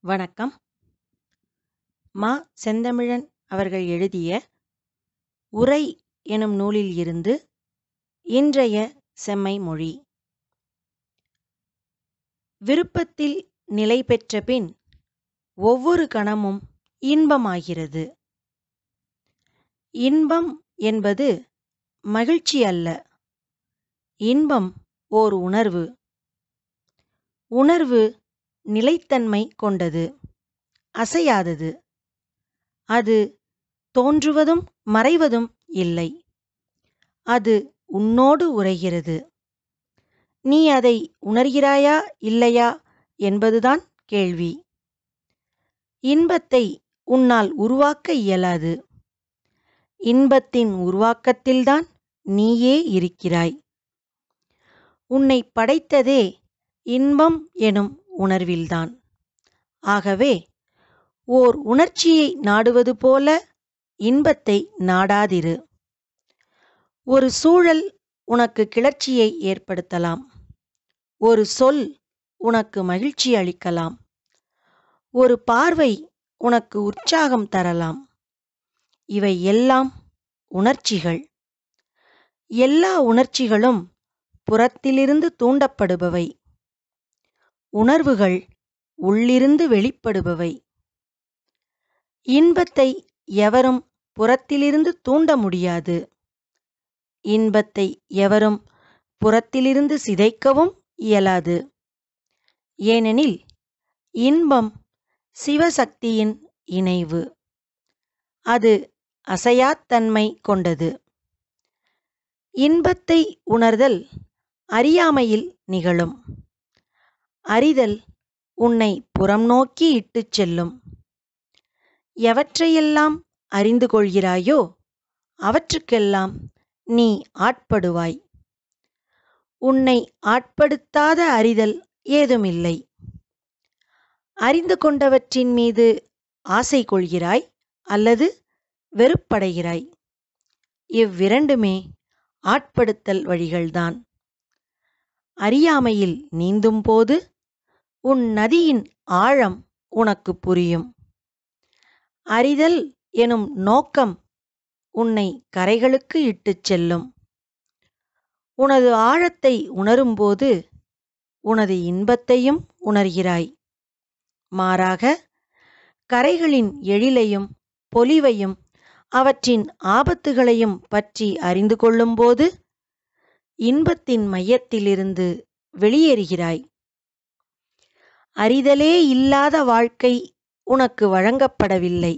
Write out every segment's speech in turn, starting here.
வணக்கம். மா செந்தமிழன் அவர்கள் எழுதிய உரை எனும் நூலில் இருந்து இன்றைய செம்மை மொழி. விருப்பத்தில் நிலை பெற்ற பின் ஒவ்வொரு கணமும் இன்பமாகிறது. இன்பம் என்பது மகிழ்ச்சி அல்ல. இன்பம் ஓர் உணர்வு. உணர்வு நிலைத்தன்மை கொண்டது. அசையாதது. அது தோன்றுவதும் மறைவதும் இல்லை. அது உன்னோடு உரைகிறது நீ அதை உணர்கிறாயா இல்லையா என்பதுதான் கேள்வி. இன்பத்தை உன்னால் உருவாக்க இயலாது. இன்பத்தின் உருவாக்கத்தில்தான் நீயே இருக்கிறாய். உன்னை படைத்ததே இன்பம் எனும் உணர்வில்தான். ஆகவே ஓர் உணர்ச்சியை நாடுவது போல இன்பத்தை நாடாதிரு. ஒரு சூழல் உனக்கு கிளர்ச்சியை ஏற்படுத்தலாம். ஒரு சொல் உனக்கு மகிழ்ச்சி அளிக்கலாம். ஒரு பார்வை உனக்கு உற்சாகம் தரலாம். இவை எல்லாம் உணர்ச்சிகள். எல்லா உணர்ச்சிகளும் புறத்திலிருந்து தூண்டப்படுபவை. உணர்வுகள் உள்ளிருந்து வெளிப்படுபவை. இன்பத்தை எவரும் புறத்திலிருந்து தூண்ட முடியாது. இன்பத்தை எவரும் புறத்திலிருந்து சிதைக்கவும் இயலாது. ஏனெனில் இன்பம் சிவசக்தியின் இணைவு. அது அசையாத்தன்மை கொண்டது. இன்பத்தை உணர்தல் அறியாமையில் நிகழும். அறிதல் உன்னை புறம் நோக்கி இட்டுச் செல்லும். எவற்றையெல்லாம் அறிந்து கொள்கிறாயோ அவற்றுக்கெல்லாம் நீ ஆட்படுவாய். உன்னை ஆட்படுத்தாத அறிதல் ஏதுமில்லை. அறிந்து கொண்டவற்றின் மீது ஆசை கொள்கிறாய் அல்லது வெறுப்படைகிறாய். இவ்விரண்டுமே ஆட்படுத்தல் வழிகள்தான். அறியாமையில் நீந்தும்போது உன் நதியின் ஆழம் உனக்கு புரியும். அறிதல் எனும் நோக்கம் உன்னை கரைகளுக்கு இட்டுச் செல்லும். உனது ஆழத்தை உணரும்போது உனது இன்பத்தையும் உணர்கிறாய். மாறாக கரைகளின் எழிலையும் பொலிவையும் அவற்றின் ஆபத்துகளையும் பற்றி அறிந்து கொள்ளும்போது இன்பத்தின் மையத்திலிருந்து வெளியேறுகிறாய். அறிதலே இல்லாத வாழ்க்கை உனக்கு வழங்கப்படவில்லை.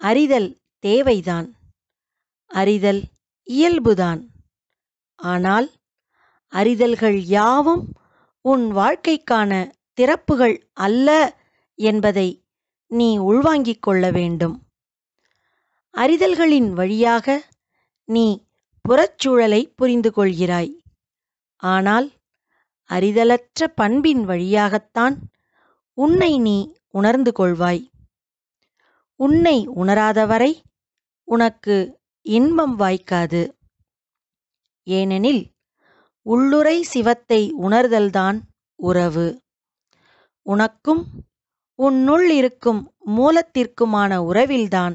அறிதல் தேவைதான். அறிதல் இயல்புதான். ஆனால் அறிதல்கள் யாவும் உன் வாழ்க்கைக்கான திறப்புகள் அல்ல என்பதை நீ உள்வாங்கிக் கொள்ள வேண்டும். அறிதல்களின் வழியாக நீ புறச்சூழலை புரிந்து கொள்கிறாய் ஆனால் அறிதலற்ற பண்பின் வழியாகத்தான் உன்னை நீ உணர்ந்து கொள்வாய். உன்னை உணராதவரை உனக்கு இன்பம் வாய்க்காது. ஏனெனில் உள்ளுரை சிவத்தை உணர்தல்தான் உறவு. உனக்கும் உன்னுள் இருக்கும் மூலத்திற்குமான உறவில்தான்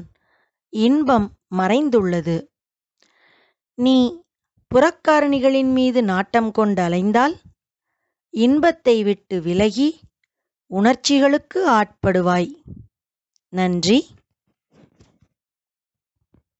இன்பம் மறைந்துள்ளது. நீ புறக்காரணிகளின் மீது நாட்டம் கொண்டு அலைந்தால் இன்பத்தை விட்டு விலகி உணர்ச்சிகளுக்கு ஆட்படுவாய். நன்றி.